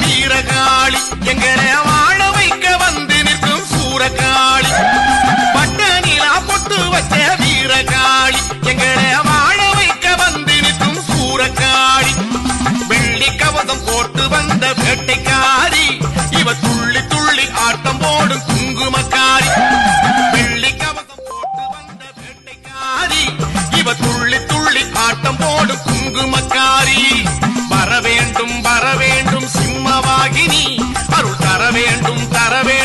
வீரகாளி. எங்களை வாழ வைக்க வந்து நிற்கும் சூரகாளி. வெள்ளி போட்டு வந்த வேட்டைக்காரி. இவ துள்ளி துள்ளி ஆட்டம் போடும் குங்குமக்காரி. வெள்ளி கவசம் போட்டு வந்த வேட்டைக்காரி. இவ துள்ளி துள்ளி ஆட்டம் போடும் குங்குமக்காரி. வர வேண்டும் வர வேண்டும் சிம்மவாகினி. அருள் தர வேண்டும் தர வேண்டும்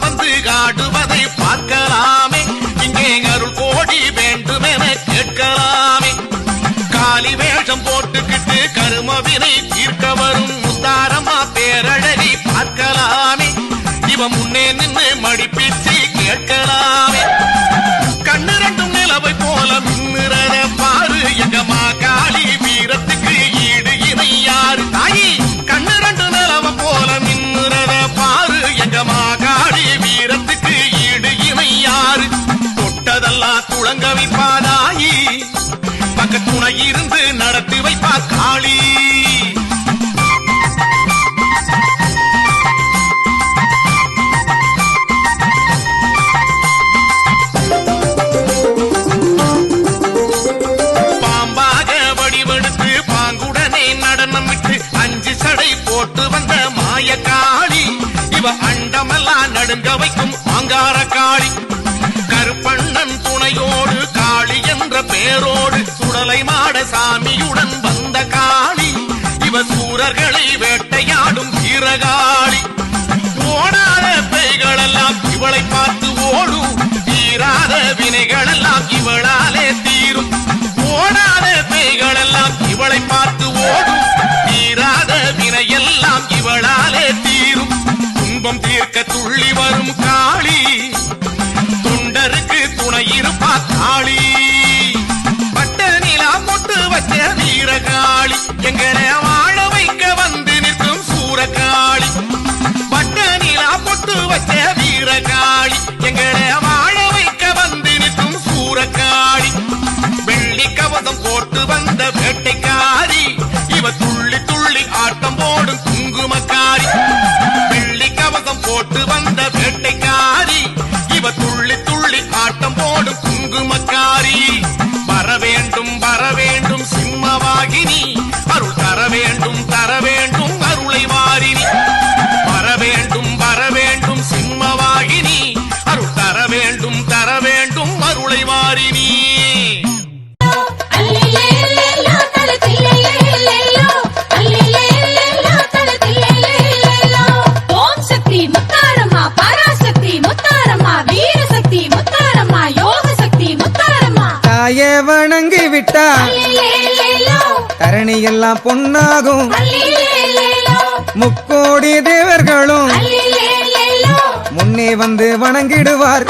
வந்து காடுவதை பார்க்கலாமே. இங்கே அருள் கோடி வேண்டுமென கேட்கலாமே. காலி வேஷம் போட்டுக்கிட்டு கருமவினை தீர்க்க வரும் முத்தாரம்மா பேரழகை பார்க்கலாமே. இவன் முன்னே நின்று மடிப்பு தொட்டதெல்லாம் வைப்பாதாயி பக்கத்துணை இருந்து நடத்தி வைப்பா காளி. பாம்பாக வடிவெடுத்து பாங்குடனே நடனமிட்டு அஞ்சு சடை போட்டு வந்த மாய காளி இவ அண்டமெல்லாம் நடுங்க வைக்கும் ஆங்கார என்ற பேரோடு சுடலை மாட சாமியுடன் வந்த காளி. இவ சூரர்களை வேட்டையாடும் வீரகாளி. ஓடாத பைகளெல்லாம் இவளை பார்த்து ஓடும். தீராத வினைகளெல்லாம் இவளாலே தீரும். ஓடாத பைகளெல்லாம் இவளை பார்த்து ஓடும். தீராத வினையெல்லாம் இவளாலே தீரும். துன்பம் தீர்க்க துள்ளி வரும் காளி. தொண்டருக்கு துணை இருப்பா காளி. எங்களை வாழ வைக்க வந்து நிற்கும் சூரகாளி பட்ட நிலா பொட்டு வச்ச வீரகாளி எங்களை வாழ வைக்க வந்து நிற்கும் சூரகாளி வெள்ளி கவசம் போட்டு வந்த விட்டா தரணி எல்லாம் பொன்னாகும். முக்கோடி தேவர்களும் முன்னே வந்து வணங்கிடுவார்.